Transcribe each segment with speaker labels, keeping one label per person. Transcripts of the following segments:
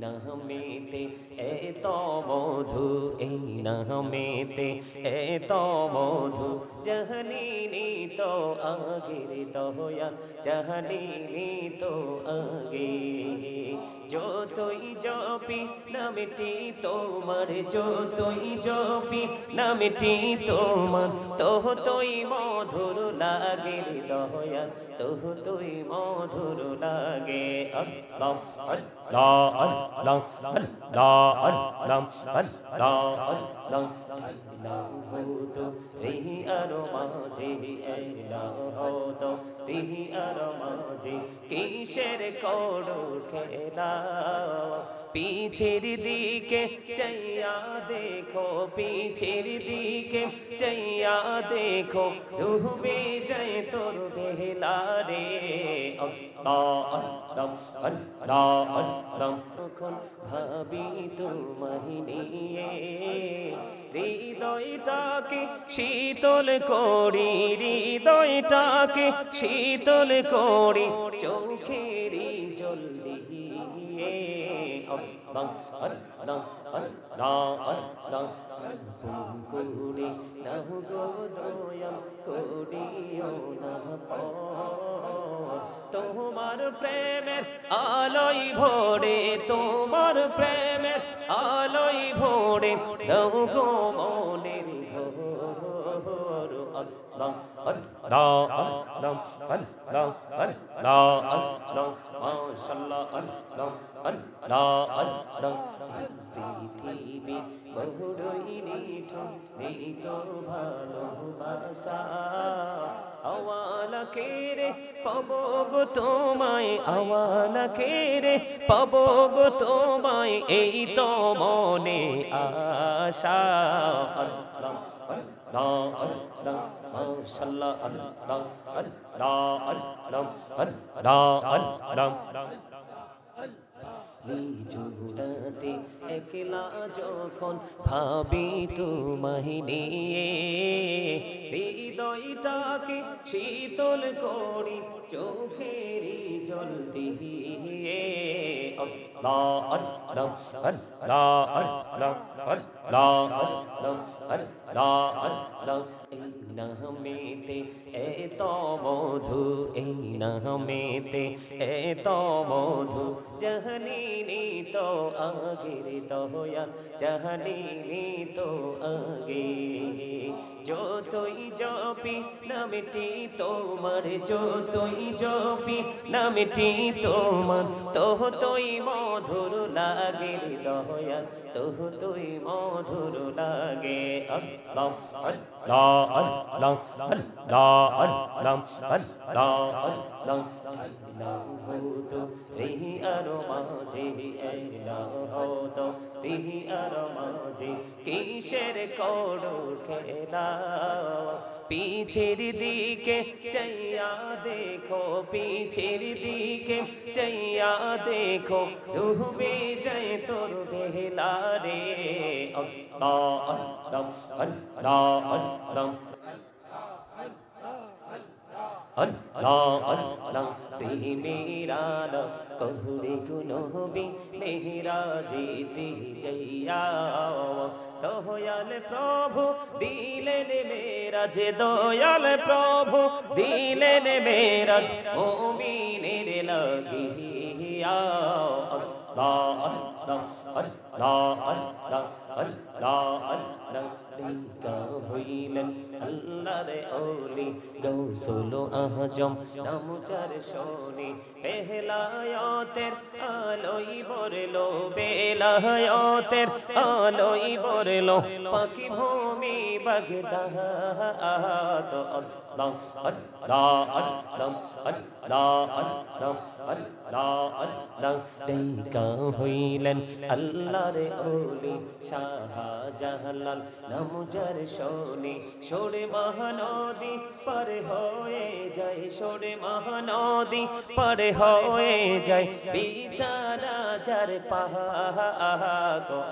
Speaker 1: নামেতে এত মধু, এই নামেতে এত মধু। জাহানিনি তো আগের দয়া জাহানিনি তো আগে। যতই জপি, নামটি তোমার, যতই জপি, নামটি তোমার। তোহ তোই মধুর লাগে দয়া তোহ তোই মধুর লাগে। আল্লাহ আল্লাহ আল্লাহ। lang al la al lam al la al lang Allahu tu rihi armaji Allahu tu rihi armaji কিসের করো খেলা পিছের দিকে চাইয়া দেখো পিছের দিকে চাইয়া দেখো ডুবে যায় তোর বেহলা রে Allah Allah Allah Allah তখন ভাবি তোমায় নিয়ে হৃদয়টাকে শীতল করি হৃদয়টাকে শীতল করি চোখেরি জল Allah Allah তোমার প্রেমের আলোই ভোরে তোমার প্রেমের আলোই ভোরে গো মনের ভোর الله الله الله الله الله ما شاء الله الله الله الله পৃথিবী বহুরই তোমায় গো তোমায় এই তো মনে আশা নিজুরাতে একলা যখন ভাবি তোমায় নিয়ে হৃদয়টাকে শীতল করি চোখেরই জল দিয়ে মেতে এত মধু এই না মেতে এত মধু জহনী তো আগের দয়া জাহানিনি তো আগে যতই জপি নামটি তোমার যতই জপি নামটি তোমার তোহ মধুর লাগে দয়া তোহ মধুর লাগে আল্লাহ আর মাঝে মাঝে কিসের করো খেলা? পিছের দিকে চাইয়া দেখো, পিছের দিকে চাইয়া দেখো, ডুবে যায় তোর বেলা রে আল্লাহ আল্লাহ আল্লাহ আল্লাহ আল্লাহ আল্লাহ প্রেমেরাল কহুরে গুনবি মেহরা যেতে যাইয়া দয়াল প্রভু দিলেন মেরাজ দয়াল প্রভু দিলেন মেরাজ মুমিনের লাগিয়া আল্লাহ আল্লাহ আল্লাহ আল্লাহ আহজম নাম চার শোনে, পেহলায়তের আলোই বরলো বেলায়তের আলোই বরলো পাখি ভূমি বাগদাদ আল্লাহ আল্লাহ আল্লাহ আল্লাহ আল্লাহ। আল্লাহ আল্লাহ হইলেন আল্লাহর ওলি শাহজাহালাল নামজার শোনে সরে মহানদী পার হয়ে যায় সরে মহানদী পার হয়ে যায় বিছানা যার পাহাড়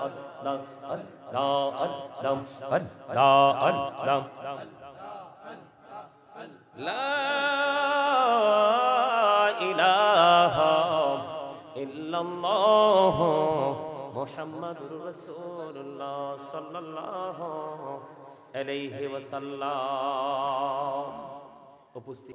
Speaker 1: আল্লাহ আল্লাহ আল্লাহ আল্লাহ আল্লাহ ইল্লাল্লাহ মুহাম্মাদুর রাসূলুল্লাহ সাল্লাল্লাহু আলাইহি ওয়াসাল্লাম। উপস্থিত